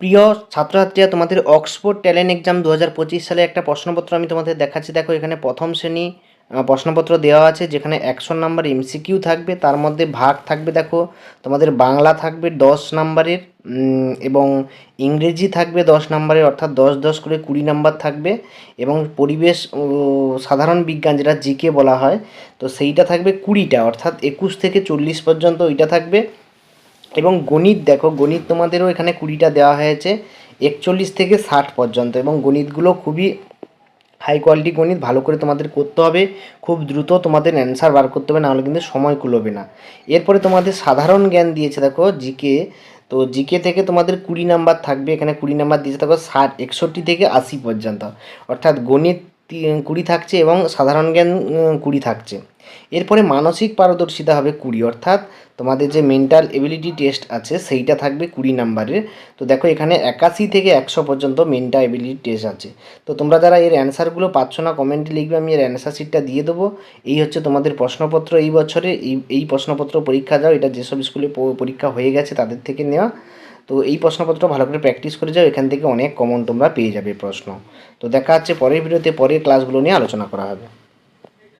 প্রিয় ছাত্রছাত্রীরা, তোমাদের অক্সফোর্ড ট্যালেন্ট এক্সাম দু হাজার পঁচিশ সালে একটা প্রশ্নপত্র আমি তোমাদের দেখাচ্ছি। দেখো, এখানে প্রথম শ্রেণি প্রশ্নপত্র দেওয়া আছে, যেখানে একশো নাম্বার এমসিকিউ থাকবে, তার মধ্যে ভাগ থাকবে, দেখো, তোমাদের বাংলা থাকবে দশ নাম্বারের এবং ইংরেজি থাকবে দশ নাম্বারের, অর্থাৎ দশ দশ করে কুড়ি নাম্বার থাকবে, এবং পরিবেশ সাধারণ বিজ্ঞান, যেটা জিকে বলা হয়, তো সেইটা থাকবে কুড়িটা, অর্থাৎ একুশ থেকে চল্লিশ পর্যন্ত ওইটা থাকবে। এবং গণিত দেখো, গণিত তোমাদেরও এখানে কুড়িটা দেওয়া হয়েছে, একচল্লিশ থেকে ষাট পর্যন্ত এবং গণিতগুলো খুবই হাই কোয়ালিটি গণিত, ভালো করে তোমাদের করতে হবে, খুব দ্রুত তোমাদের অ্যান্সার বার করতে হবে, নাহলে কিন্তু সময় কুলোবে না। এরপরে তোমাদের সাধারণ জ্ঞান দিয়েছে দেখো, জিকে, তো জিকে থেকে তোমাদের কুড়ি নাম্বার থাকবে, এখানে কুড়ি নাম্বার দিয়েছে দেখো, ষাট, একষট্টি থেকে আশি পর্যন্ত। অর্থাৎ গণিত কুড়ি থাকছে এবং সাধারণ জ্ঞান কুড়ি থাকছে। এরপরে মানসিক পারদর্শিতা হবে কুড়ি, অর্থাৎ তোমাদের যে মেন্টাল এবিলিটি টেস্ট আছে, সেইটা থাকবে কুড়ি নাম্বারের। তো দেখো, এখানে একাশি থেকে একশো পর্যন্ত মেন্টাল এবিলিটি টেস্ট আছে। তো তোমরা যারা এর অ্যান্সারগুলো পাচ্ছ না কমেন্টে লিখবে, আমি এর অ্যান্সার শিটটা দিয়ে দেবো। এই হচ্ছে তোমাদের প্রশ্নপত্র এই বছরে। এই এই প্রশ্নপত্র পরীক্ষা দাও, এটা যেসব স্কুলে পরীক্ষা হয়ে গেছে, তাদের থেকে নেওয়া। তো এই প্রশ্নপত্র ভালো করে প্র্যাকটিস করে যাও, এখান থেকে অনেক কমন তোমরা পেয়ে যাবে প্রশ্ন। তো দেখা হচ্ছে পরের ভিডিওতে, পরের ক্লাসগুলো নিয়ে আলোচনা করা হবে।